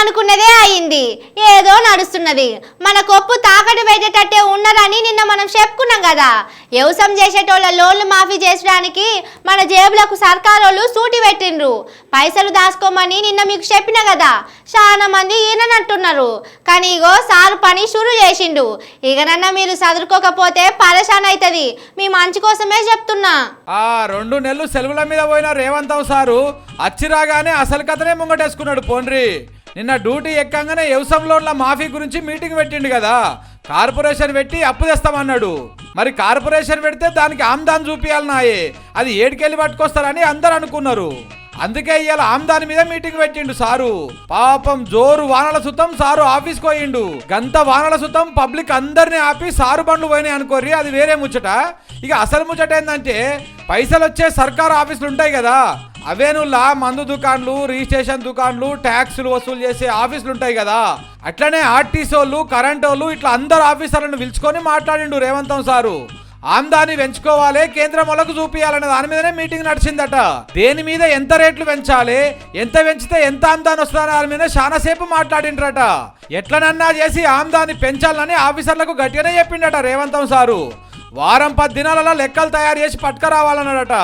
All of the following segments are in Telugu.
అనుకున్నదే అయింది. ఏదో నడుస్తున్నది. మన కొప్పు తాకట్టు పెట్టేటట్టే ఉన్నదని నిన్న మనం చెప్పుకున్నాం కదా. వ్యవసాయం చేసేటోళ్ళ లోన్లు మాఫీ చేసడానికి మన జేబులకు సర్కారోళ్ళు సూటి పెట్టిండ్రు. పైసలు దాచుకోమని నిన్న మీకు చెప్పిన కదా. చాలా మంది ఈయనంటున్నారు కానీ ఇగో సారు పని షురు చేసిండు. ఇకనన్నా మీరు చదువుకోకపోతే పరేషాన్ అవుతుంది మీ మంచి కోసమే చెప్తున్నా. ఆ రెండు నెలలు సెలవుల మీద పోయిన రేవంతం సారు అచ్చిరాగానే అసలు కథనే ముంగటేసుకున్నాడు పోన్రి. నిన్న డ్యూటీ ఎక్కంగానే వ్యవసాయం లోన్ల మాఫీ గురించి మీటింగ్ పెట్టిండు కదా. కార్పొరేషన్ పెట్టి అప్పు తెస్తామన్నాడు. మరి కార్పొరేషన్ పెడితే దానికి ఆమ్దాన్ చూపియాలన్నాయే అది ఏడికెళ్ళి పట్టుకొస్తారని అందరు అనుకున్నారు అందుకే ఇవాళ ఆమ్దాని మీద మీటింగ్ పెట్టిండు సారు. పాపం జోరు వానల సుతం సారు ఆఫీస్ పోయిండు. గంత వానల సుతం పబ్లిక్ అందరిని ఆపి సారు బండ్లు పోయినాయి అనుకోర్రి అది వేరే ముచ్చట. ఇక అసలు ముచ్చట ఏంటంటే పైసలు వచ్చే సర్కారు ఆఫీసులు ఉంటాయి కదా అవేనుల్లా మందు దుకాన్లు రిజిస్ట్రేషన్ దుకాన్లు ట్యాక్సులు వసూలు చేసే ఆఫీసులు ఉంటాయి కదా. అట్లనే ఆర్టీసీ వాళ్ళు కరెంట్ వాళ్ళు ఇట్లా అందరు ఆఫీసర్లను పిలుచుకొని మాట్లాడిండు రేవంతం సారు. ఆమ్దాని పెంచుకోవాలి కేంద్రం వాళ్ళకు చూపించాలనే దాని మీదనే మీటింగ్ నడిచిందట. దేని మీద ఎంత రేట్లు పెంచాలి ఎంత పెంచితే ఎంత ఆమ్దాని వస్తుందని దాని మీద చాలా సేపు మాట్లాడిండ్రట. ఎట్లనన్నా చేసి ఆమ్దాని పెంచాలని ఆఫీసర్లకు గట్టిగానే చెప్పిండట రేవంతం సారు. వారం పది దినాలలో లెక్కలు తయారు చేసి పట్టుకరావాలన్నాడట.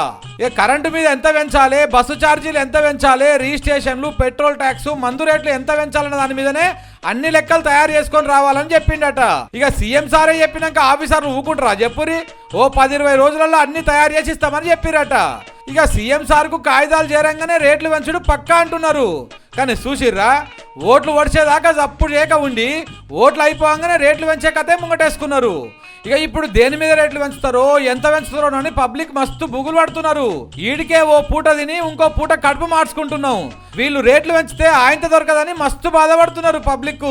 ఇక కరెంటు మీద ఎంత పెంచాలి? బస్సు ఛార్జీలు ఎంత పెంచాలి? రిజిస్ట్రేషన్లు పెట్రోల్ ట్యాక్స్ మందు రేట్లు ఎంత పెంచాలన్న దాని మీదనే అన్ని లెక్కలు తయారు చేసుకొని రావాలని చెప్పిండట. ఇక సీఎం సారే చెప్పినాక ఆఫీసర్లు ఊకుంటారా చెప్పురి ఓ పది ఇరవై రోజులలో అన్ని తయారు చేసి ఇస్తామని చెప్పిరట. ఇక సీఎం సార్కు కాగితాలు చేరంగానే రేట్లు పెంచుడు పక్కా అంటున్నారు. కానీ చూసిర్రా ఓట్లు ఒడిచేదాకా అప్పుడు చేయక ఉండి ఓట్లు అయిపోగానే రేట్లు పెంచే కథే ముంగటేసుకున్నారు. ఇక ఇప్పుడు దేని మీద రేట్లు పెంచుతారో ఎంత పెంచుతారో అని పబ్లిక్ మస్తు బుగులు పడుతున్నారు. ఈడికే ఓ పూట తిని ఇంకో పూట కడుపు మార్చుకుంటున్నాం. వీళ్ళు రేట్లు పెంచితే ఆయనతో దొరకదని మస్తు బాధపడుతున్నారు పబ్లిక్